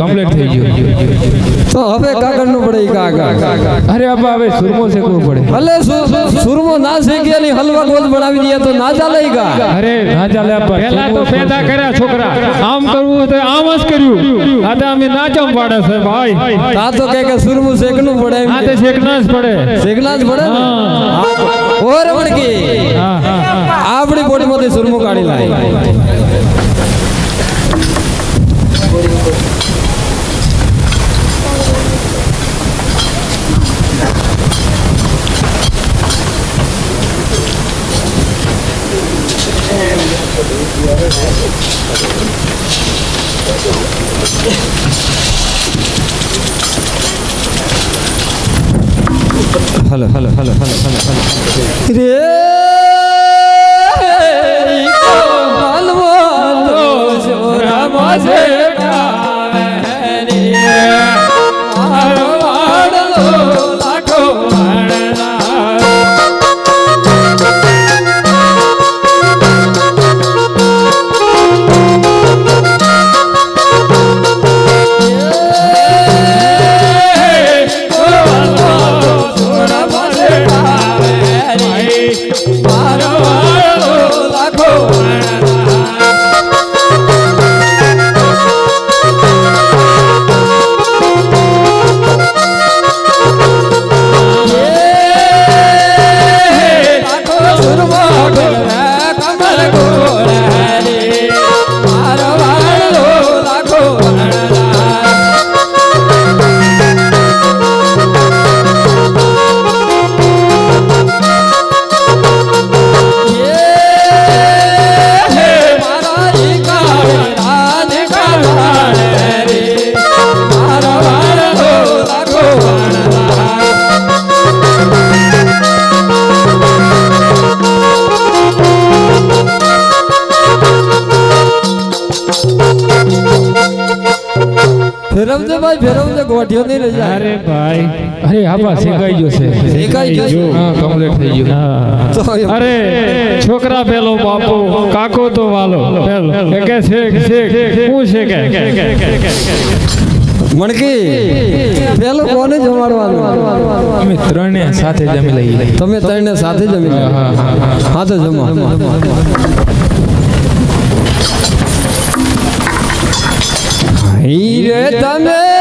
Complete થઈ ગયું. તો હવે કાગળનું પડે કાગા અરે આપા હવે સુરમો શેકવું પડે. ભલે સુરમો ના શીખેલી હલવા ગોદ બનાવી દે તો ના ચાલે કા અરે ના ચાલે આપા પહેલા તો પેદા કર્યા છોકરા. આમ કરવું તો આમ જ કર્યું. આ તો અમે નાચમ પાડે છે ભાઈ. તા તો કે કે સુરમો શેકનું પડે આ તો શેકના જ પડે. શેકના જ પડે હા. ઓર વળકી આપણી બોટમાંથી સુરમું કાઢી લાય. Hello, hello, hello, hello, hello, hello, hello. Yeah. ફેરવજે ભાઈ ફેરવજે ગોઠિયો નહીં રહી અરે ભાઈ. અરે આપા શેકાઈ ગયો છે. શેકાઈ ગયો? હા કમ્પ્લીટ થઈ ગયું. અરે છોકરા પેલો બાપો કાકો તો વાલો. પેલો. કે શેક શેક હું શેકે? મણકી પેલો કોને જમાડવાનું? અમે ત્રણે સાથે જમી લઈએ. તમે ત્રણે સાથે જમી લો. હા, હા, હા. હા તો જમો. હીરે તમે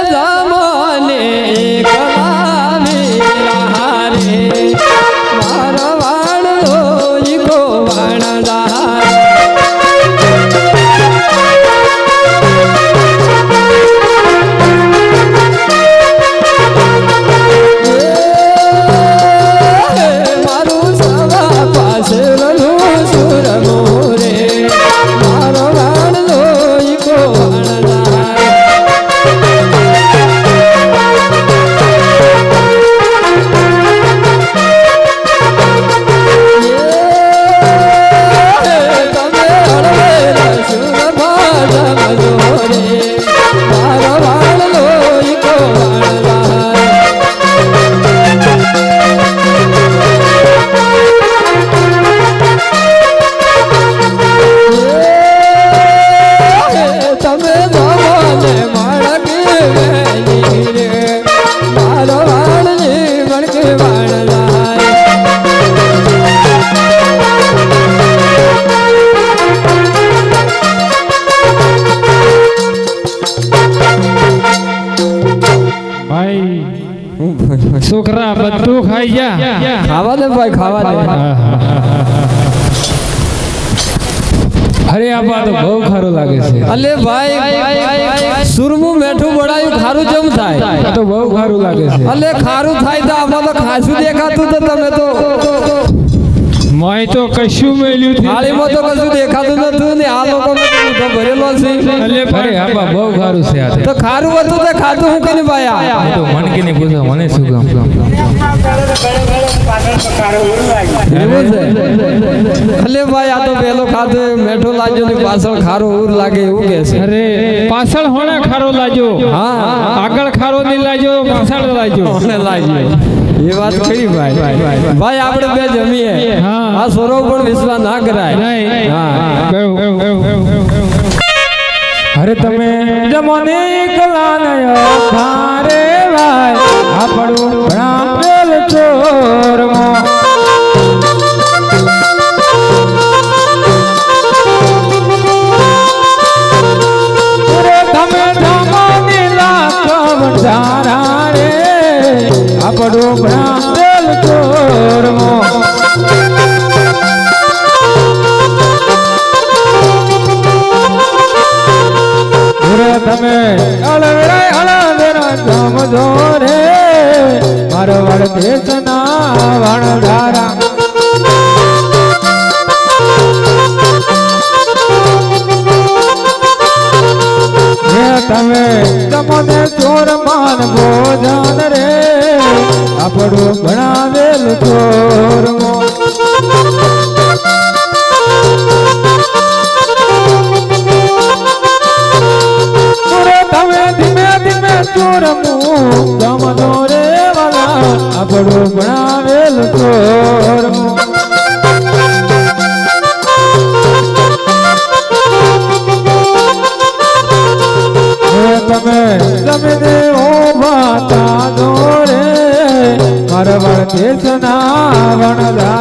ભાઈ. છોકરા બધું ખાઈ ગયા. ખાવા દે ભાઈ ખાવા દે. અરે આબા તો બહુ ખારું લાગે છે. અલે ભાઈ સુરમું મેઠું બળાયું ખારું જેમ થાય. તો બહુ ખારું લાગે છે. અલે ખારું થાય તો આમાં તો ખાસું દેખાતું તો તમે તો. મોય તો કશું મેલ્યું છે થાળીમાં તો કશું દેખાતું નતું ને આ લોકો તો ભરેલો છે. અલે ભાઈ આબા બહુ ખારું છે આ તો. ખારું હતું તો ખાધું હું કને ભાઈ આ? તો મનકી ને પૂછો મને શું કામ? અલે ભાઈ આ તો પેલો ખાધો મેઠો લાગ્યો ને પાછળ ખારો ઉર લાગે એવું કે છે. અરે પાછળ હોણા ખારો લાજો હા, હા. આગળ ખારો નહીં લાજો પાછળ કોને લાગ્યો. એ વાત ખરી ભાઈ. ભાઈ આપણે બે જમીએ. આ સ્વરો પણ વિશ્વાસ ના કરાય. અરે તમે જમો ને એકલા નયો ભારે ભાઈ આપણું ભણાવેલ ચોરમો. તમે જમોને લાખો ભંડારા રે આપણું ભણાવેલ ચોરમો તમે અળવડાય અળવેરા સમજો રે મારો વડ દેશના વણધારા તમે તમને ચોર માન ભોજન રે આપણું ભણાવેલ ચોર ચોરે તમે ધીમે ધીમે ચોર મું રે વાલા આપણું ભણાવેલ ચોર તમે તમે દેવો માતા દોરે મારા વણ દેશના વણધાર